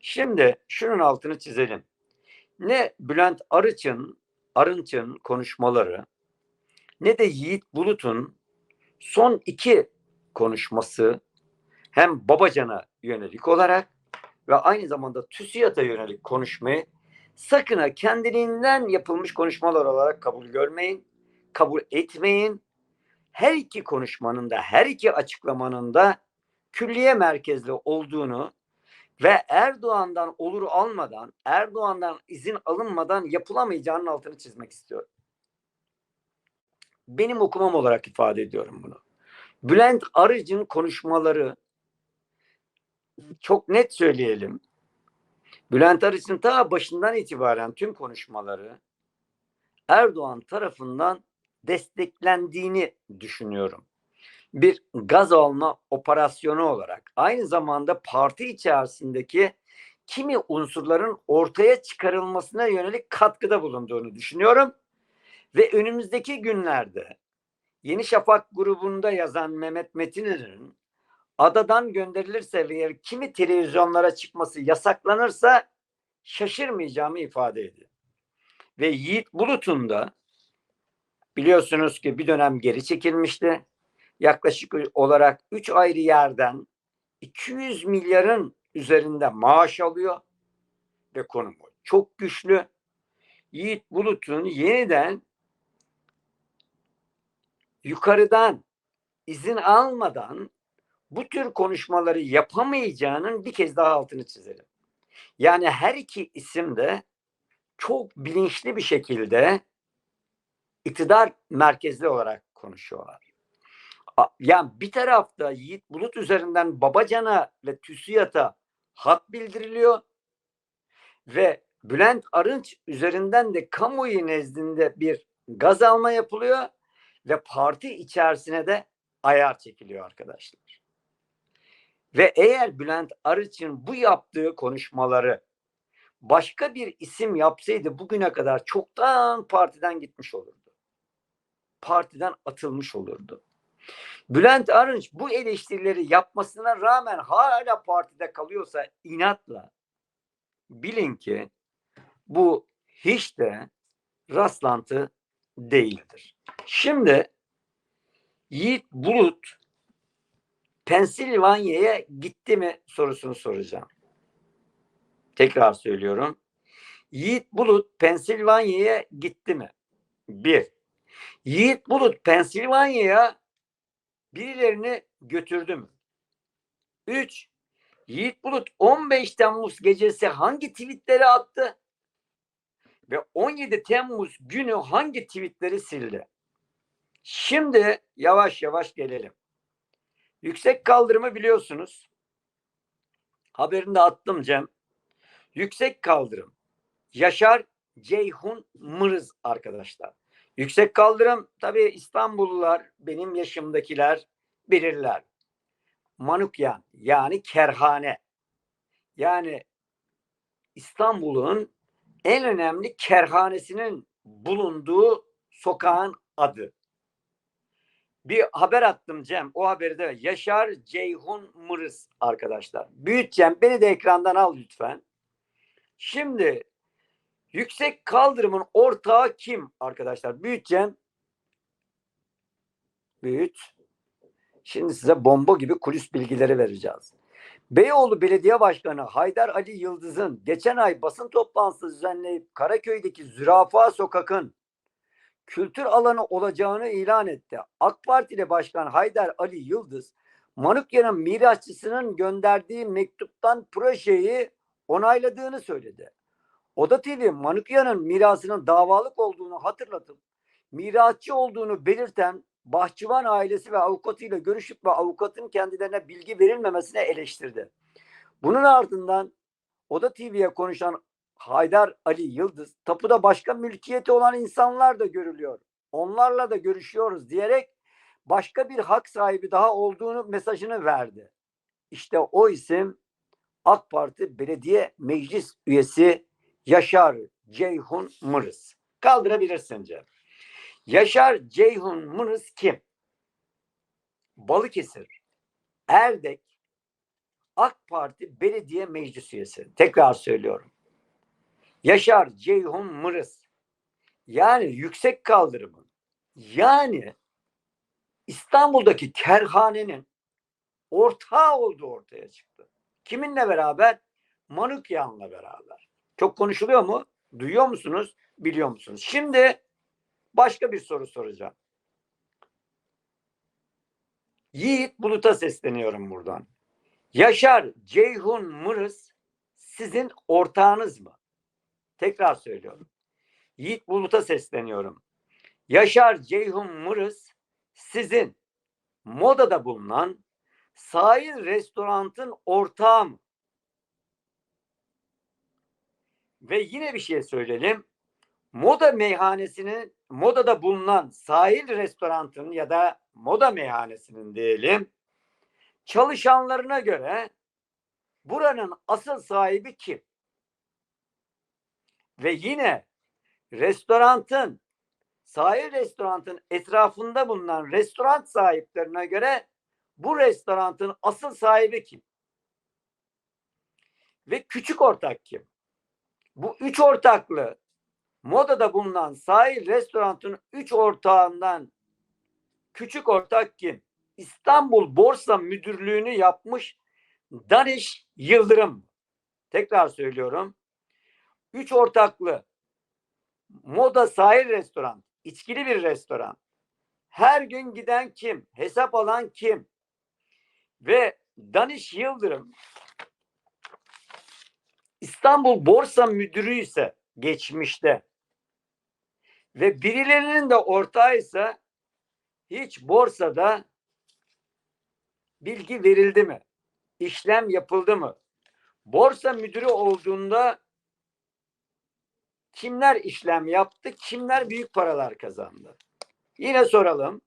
Şimdi şunun altını çizelim. Ne Bülent Arıç'ın Arınç'ın konuşmaları ne de Yiğit Bulut'un son iki konuşması hem Babacan'a yönelik olarak ve aynı zamanda TÜSİAD'a yönelik konuşmayı sakın ha kendiliğinden yapılmış konuşmalar olarak kabul görmeyin, kabul etmeyin. Her iki konuşmanın da, her iki açıklamanın da külliye merkezli olduğunu ve Erdoğan'dan olur almadan, Erdoğan'dan izin alınmadan yapılamayacağının altını çizmek istiyorum. Benim okumam olarak ifade ediyorum bunu. Bülent Arıcı'nın konuşmaları çok net söyleyelim. Bülent Arıcı'nın ta başından itibaren tüm konuşmaları Erdoğan tarafından desteklendiğini düşünüyorum. Bir gaz alma operasyonu olarak aynı zamanda parti içerisindeki kimi unsurların ortaya çıkarılmasına yönelik katkıda bulunduğunu düşünüyorum. Ve önümüzdeki günlerde Yeni Şafak grubunda yazan Mehmet Metiner'in adadan gönderilirse ve kimi televizyonlara çıkması yasaklanırsa şaşırmayacağımı ifade ediyor. Ve Yiğit Bulut'un da biliyorsunuz ki bir dönem geri çekilmişti. Yaklaşık olarak 3 ayrı yerden 200 milyarın üzerinde maaş alıyor ve konumu çok güçlü. Yiğit Bulut'un yeniden yukarıdan izin almadan bu tür konuşmaları yapamayacağının bir kez daha altını çizelim. Yani her iki isim de çok bilinçli bir şekilde iktidar merkezli olarak konuşuyorlar. Yani bir tarafta Yiğit Bulut üzerinden Babacan'a ve TÜSİAD'a hat bildiriliyor ve Bülent Arınç üzerinden de kamuoyu nezdinde bir gaz alma yapılıyor ve parti içerisine de ayar çekiliyor arkadaşlar. Ve eğer Bülent Arıç'ın bu yaptığı konuşmaları başka bir isim yapsaydı bugüne kadar çoktan partiden gitmiş olurdu. Partiden atılmış olurdu. Bülent Arınç bu eleştirileri yapmasına rağmen hala partide kalıyorsa inatla bilin ki bu hiç de rastlantı değildir. Şimdi Yiğit Bulut Pensilvanya'ya gitti mi sorusunu soracağım. Tekrar söylüyorum. Yiğit Bulut Pensilvanya'ya gitti mi? Bir. Yiğit Bulut Pensilvanya'ya birilerini götürdü mü? Üç. Yiğit Bulut 15 Temmuz gecesi hangi tweetleri attı? Ve 17 Temmuz günü hangi tweetleri sildi? Şimdi yavaş yavaş gelelim. Yüksek kaldırımı biliyorsunuz. Haberini de attım Cem. Yüksek kaldırım. Yaşar Ceyhun Mırız arkadaşlar. Yüksek kaldırım tabii İstanbullular benim yaşımdakiler bilirler. Manukyan yani kerhane. Yani İstanbul'un en önemli kerhanesinin bulunduğu sokağın adı bir haber attım Cem. O haberi de Yaşar Ceyhun Mırız arkadaşlar. Büyüt Cem beni de ekrandan al lütfen. Şimdi yüksek kaldırımın ortağı kim arkadaşlar? Büyüt Cem. Büyüt. Şimdi size bomba gibi kulis bilgileri vereceğiz. Beyoğlu Belediye Başkanı Haydar Ali Yıldız'ın geçen ay basın toplantısı düzenleyip Karaköy'deki Zürafa Sokak'ın kültür alanı olacağını ilan etti. AK Partili Başkan Haydar Ali Yıldız, Manukya'nın mirasçısının gönderdiği mektuptan projeyi onayladığını söyledi. Oda TV Manukya'nın mirasının davalık olduğunu hatırlatıp mirasçı olduğunu belirten Bahçıvan ailesi ve avukatıyla görüşüp ve avukatın kendilerine bilgi verilmemesine eleştirdi. Bunun ardından Oda TV'ye konuşan Haydar Ali Yıldız tapuda başka mülkiyeti olan insanlar da görülüyor. Onlarla da görüşüyoruz diyerek başka bir hak sahibi daha olduğunu mesajını verdi. İşte o isim AK Parti Belediye Meclis Üyesi Yaşar Ceyhun Mırız. Kaldırabilirsin Cem. Yaşar Ceyhun Mırız kim? Balıkesir, Erdek, AK Parti belediye meclis üyesi. Tekrar söylüyorum. Yaşar Ceyhun Mırız. Yani yüksek kaldırımın yani İstanbul'daki kerhanenin ortağı olduğu ortaya çıktı. Kiminle beraber? Manukyan'la beraber. Çok konuşuluyor mu? Duyuyor musunuz? Biliyor musunuz? Şimdi başka bir soru soracağım. Yiğit Bulut'a sesleniyorum buradan. Yaşar Ceyhun Mırız sizin ortağınız mı? Tekrar söylüyorum. Yiğit Bulut'a sesleniyorum. Yaşar Ceyhun Mırız sizin modada bulunan sahil restorantın ortağı mı? Ve yine bir şey söyleyelim. Moda meyhanesinin modada bulunan sahil restorantın ya da moda meyhanesinin diyelim çalışanlarına göre buranın asıl sahibi kim? Ve yine restorantın sahil restorantın etrafında bulunan restoran sahiplerine göre bu restoranın asıl sahibi kim? Ve küçük ortak kim? Bu üç ortaklı modada bulunan sahil restoranın üç ortağından küçük ortak kim? İstanbul Borsa Müdürlüğü'nü yapmış Daniş Yıldırım. Tekrar söylüyorum. Üç ortaklı moda sahil restoran, içkili bir restoran. Her gün giden kim? Hesap alan kim? Ve Daniş Yıldırım İstanbul Borsa Müdürü ise geçmişte ve birilerinin de ortağıysa hiç borsada bilgi verildi mi? İşlem yapıldı mı? Borsa müdürü olduğunda kimler işlem yaptı? Kimler büyük paralar kazandı? Yine soralım.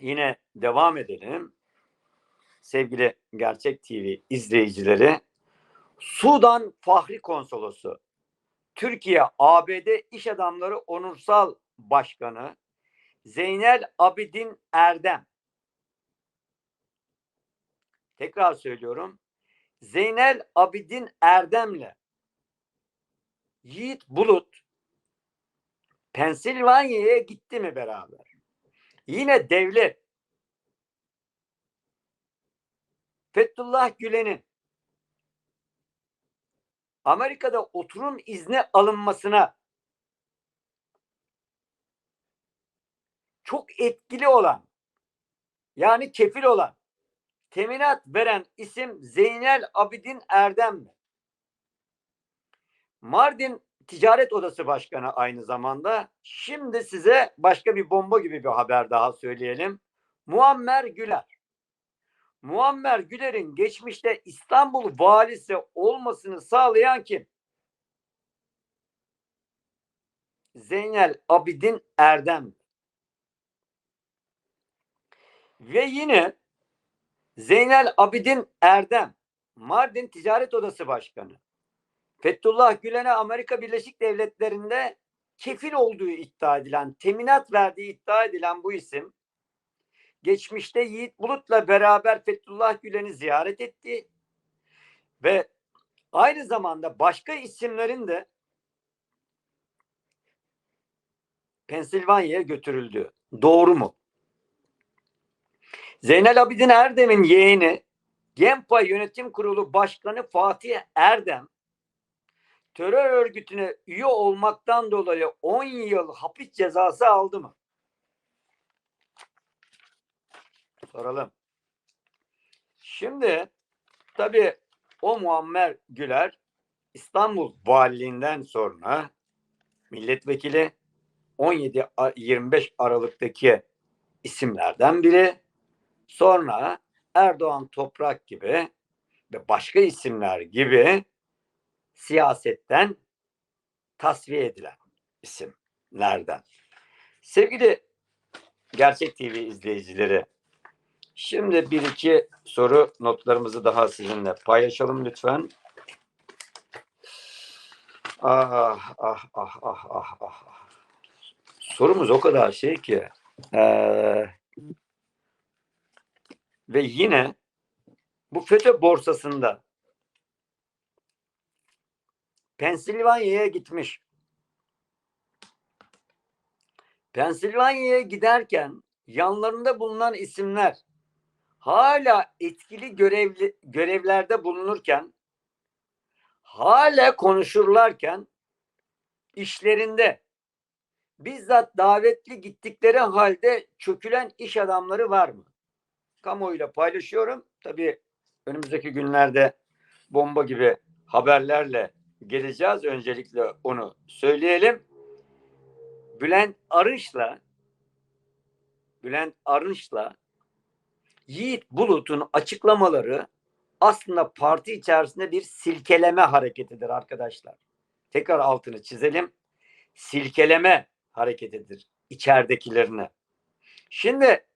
Yine devam edelim. Sevgili Gerçek TV izleyicileri, Sudan Fahri Konsolosu, Türkiye ABD İş Adamları Onursal Başkanı Zeynel Abidin Erdem. Tekrar söylüyorum. Zeynel Abidin Erdem'le Yiğit Bulut Pensilvanya'ya gitti mi beraber? Yine devlet Fethullah Gülen'in Amerika'da oturum izni alınmasına çok etkili olan yani kefil olan teminat veren isim Zeynel Abidin Erdem mi? Mardin Ticaret Odası Başkanı aynı zamanda. Şimdi size başka bir bomba gibi bir haber daha söyleyelim. Muammer Güler. Muammer Güler'in geçmişte İstanbul valisi olmasını sağlayan kim? Zeynel Abidin Erdem. Ve yine Zeynel Abidin Erdem, Mardin Ticaret Odası Başkanı. Fethullah Gülen'e Amerika Birleşik Devletleri'nde kefil olduğu iddia edilen, teminat verdiği iddia edilen bu isim geçmişte Yiğit Bulut'la beraber Fethullah Gülen'i ziyaret etti ve aynı zamanda başka isimlerin de Pensilvanya'ya götürüldü. Doğru mu? Zeynel Abidin Erdem'in yeğeni Genpa Yönetim Kurulu Başkanı Fatih Erdem terör örgütüne üye olmaktan dolayı 10 yıl hapis cezası aldı mı? Soralım. Şimdi tabii o Muammer Güler İstanbul Valiliğinden sonra milletvekili 17-25 Aralık'taki isimlerden biri. Sonra Erdoğan Toprak gibi ve başka isimler gibi siyasetten tasfiye edilen isimlerden. Sevgili Gerçek TV izleyicileri, şimdi bir iki soru notlarımızı daha sizinle paylaşalım lütfen. Ah ah ah ah ah ah. Sorumuz o kadar şey ki. Ee, ve yine bu FETÖ borsasında Pensilvanya'ya gitmiş. Pensilvanya'ya giderken yanlarında bulunan isimler hala etkili görevli, görevlerde bulunurken hala konuşurlarken işlerinde bizzat davetli gittikleri halde çökülen iş adamları var mı? Kamuoyuyla paylaşıyorum. Tabii önümüzdeki günlerde bomba gibi haberlerle geleceğiz. Öncelikle onu söyleyelim. Bülent Arınç'la Bülent Arınç'la Yiğit Bulut'un açıklamaları aslında parti içerisinde bir silkeleme hareketidir arkadaşlar. Tekrar altını çizelim. Silkeleme hareketidir içeridekilerine. Şimdi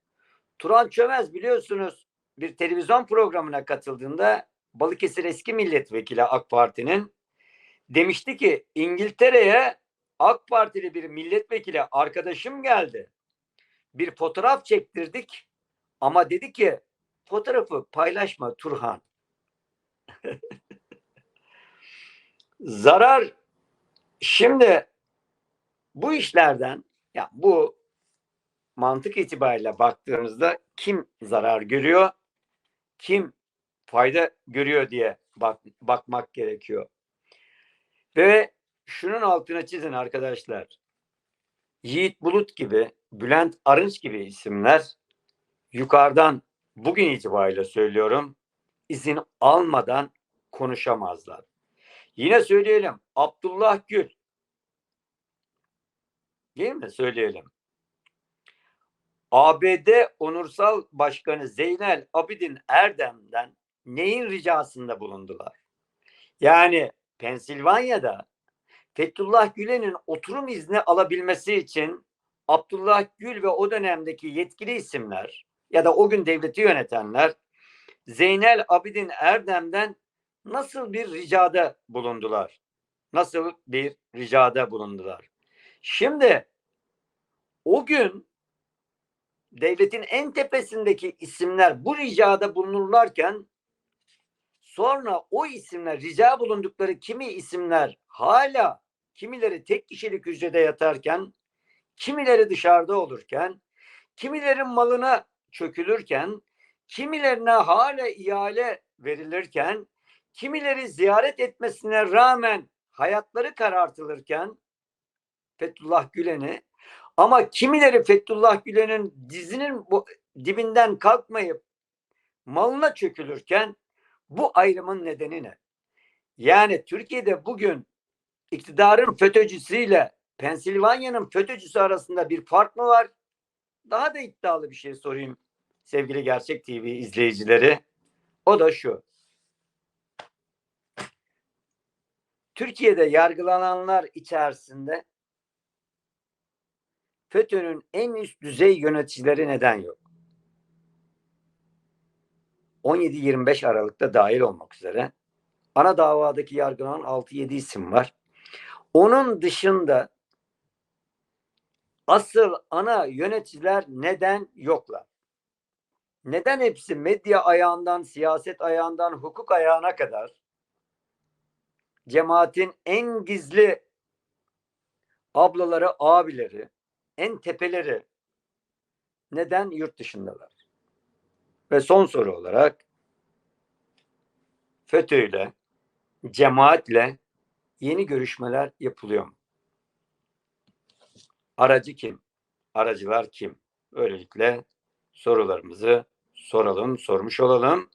Turan Çömez biliyorsunuz bir televizyon programına katıldığında Balıkesir eski milletvekili AK Parti'nin demişti ki İngiltere'ye AK Partili bir milletvekili arkadaşım geldi. Bir fotoğraf çektirdik ama dedi ki fotoğrafı paylaşma Turhan. Zarar şimdi bu işlerden ya bu mantık itibariyle baktığımızda kim zarar görüyor, kim fayda görüyor diye bak, bakmak gerekiyor. Ve şunun altına çizin arkadaşlar. Yiğit Bulut gibi, Bülent Arınç gibi isimler yukarıdan bugün itibariyle söylüyorum izin almadan konuşamazlar. Yine söyleyelim Abdullah Gül değil mi söyleyelim. ABD Onursal Başkanı Zeynel Abidin Erdem'den neyin ricasında bulundular? Yani Pensilvanya'da Fethullah Gülen'in oturum izni alabilmesi için Abdullah Gül ve o dönemdeki yetkili isimler ya da o gün devleti yönetenler Zeynel Abidin Erdem'den nasıl bir ricada bulundular? Nasıl bir ricada bulundular? Şimdi o gün devletin en tepesindeki isimler bu ricada bulunurlarken sonra o isimler rica bulundukları kimi isimler hala kimileri tek kişilik hücrede yatarken kimileri dışarıda olurken kimilerin malına çökülürken kimilerine hala ihale verilirken kimileri ziyaret etmesine rağmen hayatları karartılırken Fethullah Gülen'i ama kimileri Fethullah Gülen'in dizinin dibinden kalkmayıp malına çökülürken bu ayrımın nedeni ne? Yani Türkiye'de bugün iktidarın FETÖ'cüsüyle Pensilvanya'nın FETÖ'cüsü arasında bir fark mı var? Daha da iddialı bir şey sorayım sevgili Gerçek TV izleyicileri. O da şu. Türkiye'de yargılananlar içerisinde FETÖ'nün en üst düzey yöneticileri neden yok? 17-25 Aralık'ta dahil olmak üzere ana davadaki yargılanan 6-7 isim var. Onun dışında asıl ana yöneticiler neden yoklar? Neden hepsi medya ayağından, siyaset ayağından, hukuk ayağına kadar cemaatin en gizli ablaları, abileri, en tepeleri neden yurt dışındalar? Ve son soru olarak FETÖ ile cemaatle yeni görüşmeler yapılıyor mu? Aracı kim? Aracılar kim? Böylelikle sorularımızı soralım, sormuş olalım.